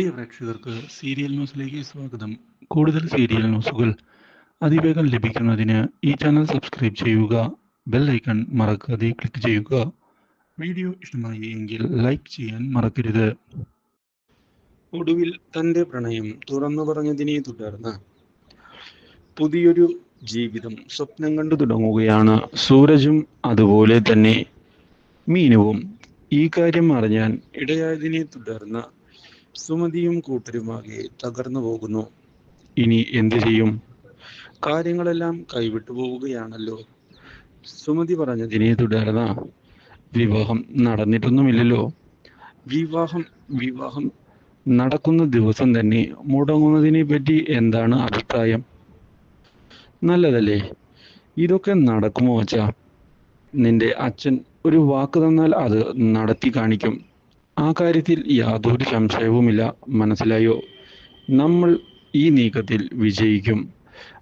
പ്രിയ പ്രേക്ഷകർക്ക് സീരിയൽ ന്യൂസിലേക്ക് സ്വാഗതം. കൂടുതൽ സീരിയൽ ന്യൂസുകൾ അതിവേഗം ലഭിക്കുന്നതിന് ഈ ചാനൽ സബ്സ്ക്രൈബ് ചെയ്യുക ബെൽ ഐക്കൺ മറക്കാതെ ക്ലിക്ക് ചെയ്യുക. വീഡിയോ ഇഷ്ടമായി എങ്കിൽ ലൈക്ക് ചെയ്യാൻ മറക്കരുത്. ഒടുവിൽ തന്റെ പ്രണയം തുറന്നു പറഞ്ഞതിനെ തുടർന്ന് പുതിയൊരു ജീവിതം സ്വപ്നം കണ്ടു തുടങ്ങുകയാണ്. സൂരജും അതുപോലെ തന്നെ മീനുവും ഈ കാര്യം അറിഞ്ഞാൻ ഇടയായതിനെ തുടർന്ന് സുമതിയും കൂട്ടരുമാകെ തകർന്നു പോകുന്നു. ഇനി എന്തു ചെയ്യും? കാര്യങ്ങളെല്ലാം കൈവിട്ടു പോവുകയാണല്ലോ. സുമതി പറഞ്ഞതിനെ തുടർന്ന് വിവാഹം നടന്നിട്ടൊന്നുമില്ലല്ലോ. വിവാഹം വിവാഹം നടക്കുന്ന ദിവസം തന്നെ മുടങ്ങുന്നതിനെ പറ്റി എന്താണ് അഭിപ്രായം? നല്ലതല്ലേ? ഇതൊക്കെ നടക്കുമോ അച്ഛാ? നിന്റെ അച്ഛൻ ഒരു വാക്ക് തന്നാൽ അത് നടത്തി കാണിക്കും. ആ കാര്യത്തിൽ യാതൊരു സംശയവുമില്ല. മനസ്സിലായോ? നമ്മൾ ഈ നീക്കത്തിൽ വിജയിക്കും.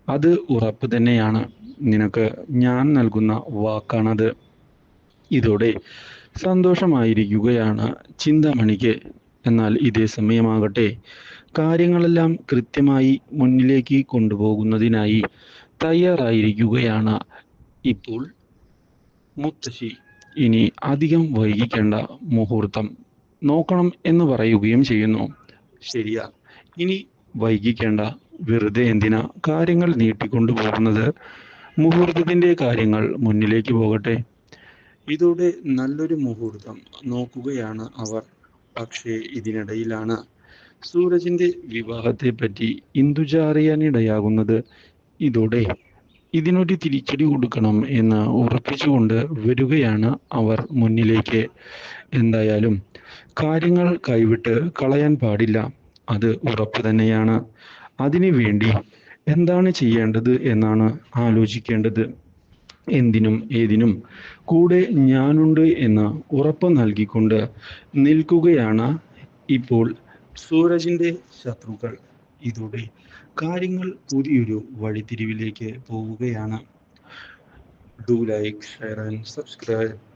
അത് ഉറപ്പ് തന്നെയാണ്. നിനക്ക് ഞാൻ നൽകുന്ന വാക്കാണത്. ഇതോടെ സന്തോഷമായിരിക്കുകയാണ് ചിന്താമണിക്ക്. എന്നാൽ ഇതേ സമയമാകട്ടെ. കാര്യങ്ങളെല്ലാം കൃത്യമായി മുന്നിലേക്ക് കൊണ്ടുപോകുന്നതിനായി തയ്യാറായിരിക്കുകയാണ്. ഇപ്പോൾ മുത്തശ്ശി. ഇനി അധികം വൈകിക്കേണ്ട മുഹൂർത്തം. നോക്കണം എന്ന് പറയുകയും ചെയ്യുന്നു. ശരിയാ. ഇനി വൈകിക്കേണ്ട വെറുതെ എന്തിനാ കാര്യങ്ങൾ നീട്ടിക്കൊണ്ടു പോകുന്നത് മുഹൂർത്തത്തിന്റെ കാര്യങ്ങൾ മുന്നിലേക്ക് പോകട്ടെ. ഇതോടെ നല്ലൊരു മുഹൂർത്തം നോക്കുകയാണ് അവർ. പക്ഷേ ഇതിനിടയിലാണ് സൂരജിന്റെ വിവാഹത്തെ പറ്റി ഇന്ദുജ അറിയാനിടയാകുന്നത് ഇതോടെ ഇതിനൊരു തിരിച്ചടി കൊടുക്കണം എന്ന് ഉറപ്പിച്ചുകൊണ്ട് വരികയാണ് അവർ മുന്നിലേക്ക്. എന്തായാലും കാര്യങ്ങൾ കൈവിട്ട് കളയാൻ പാടില്ല. അത് ഉറപ്പ് തന്നെയാണ്. അതിനു വേണ്ടി എന്താണ് ചെയ്യേണ്ടത് എന്നാണ് ആലോചിക്കേണ്ടത്. എന്തിനും ഏതിനും കൂടെ ഞാനുണ്ട് എന്ന് ഉറപ്പ് നൽകിക്കൊണ്ട് നിൽക്കുകയാണ് ഇപ്പോൾ സൂരജിന്റെ ശത്രുക്കൾ. ഇതോടെ കാര്യങ്ങൾ പുതിയൊരു വഴിത്തിരിവിലേക്ക് പോവുകയാണ്. Do like share and subscribe